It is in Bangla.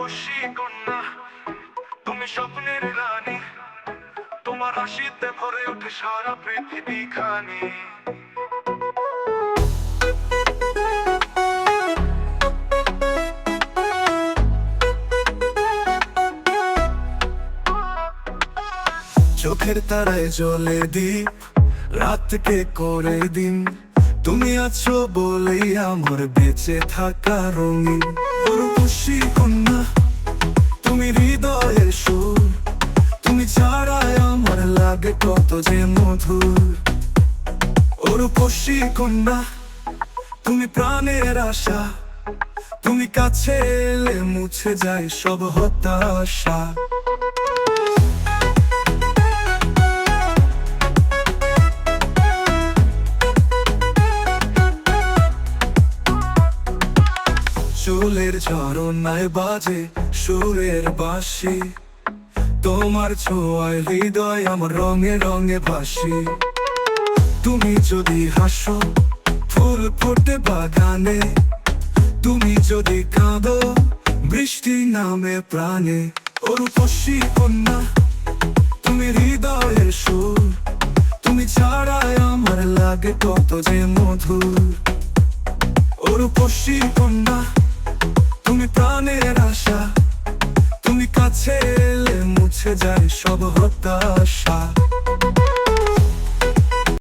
রূপসী কন্যা, তুমি স্বপ্নের রানী। তোমার হাসিতে ভরে ওঠে সারা পৃথিবী খানি। চোখের তারায় জ্বলে দ্বীপ রাতকে করে দিন। তুমি আছো বলেই আমার বেঁচে থাকা রঙিন। রূপসী কন্যা, তুমি হৃদয়ের সুর। তুমি ছাড়াই আমার লাগে কত যে মধুর। রূপসী কন্যা, তুমি প্রাণের আশা। তুমি কাছে এলে মুছে যায় সব হতাশা। চুলের ঝরনায় বাজে সুরের বাসি তোমার ছোঁয় হৃদয় আমার রঙে রঙে বাসি তুমি যদি হাসো, ফুল ফুটে বাগানে। তুমি যদি কাঁদো, বৃষ্টি নামে প্রাণে। অরূপসী কন্যা, তুমি হৃদয়ের সুর। তুমি ছাড়ায় আমার লাগে কত যে মধুর। অরূপসী কন্যা কাছে মুছে যায় সব হতাশা।